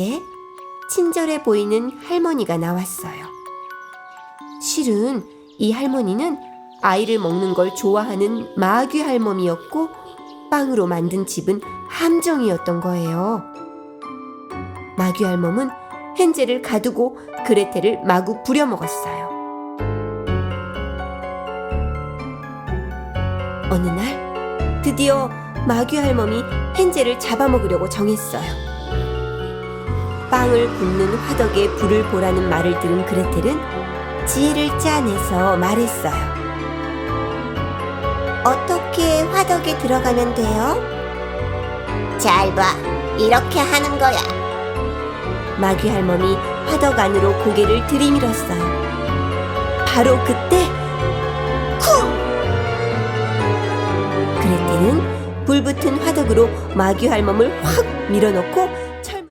그때 친절해 보이는 할머니가 나왔어요. 실은 이 할머니는 아이를 먹는 걸 좋아하는 마귀 할멈이었고 빵으로 만든 집은 함정이었던 거예요. 마귀 할멈은 헨젤을 가두고 그레텔을 마구 부려먹었어요. 어느 날 드디어 마귀 할멈이 헨젤을 잡아먹으려고 정했어요. 빵을 굽는 화덕에 불을 보라는 말을 들은 그레텔은 지혜를 짜내서 말했어요. 어떻게 화덕에 들어가면 돼요? 잘 봐. 이렇게 하는 거야. 마귀 할멈이 화덕 안으로 고개를 들이밀었어요. 바로 그때 쿵! 그레텔은 불붙은 화덕으로 마귀 할멈을 확 밀어넣고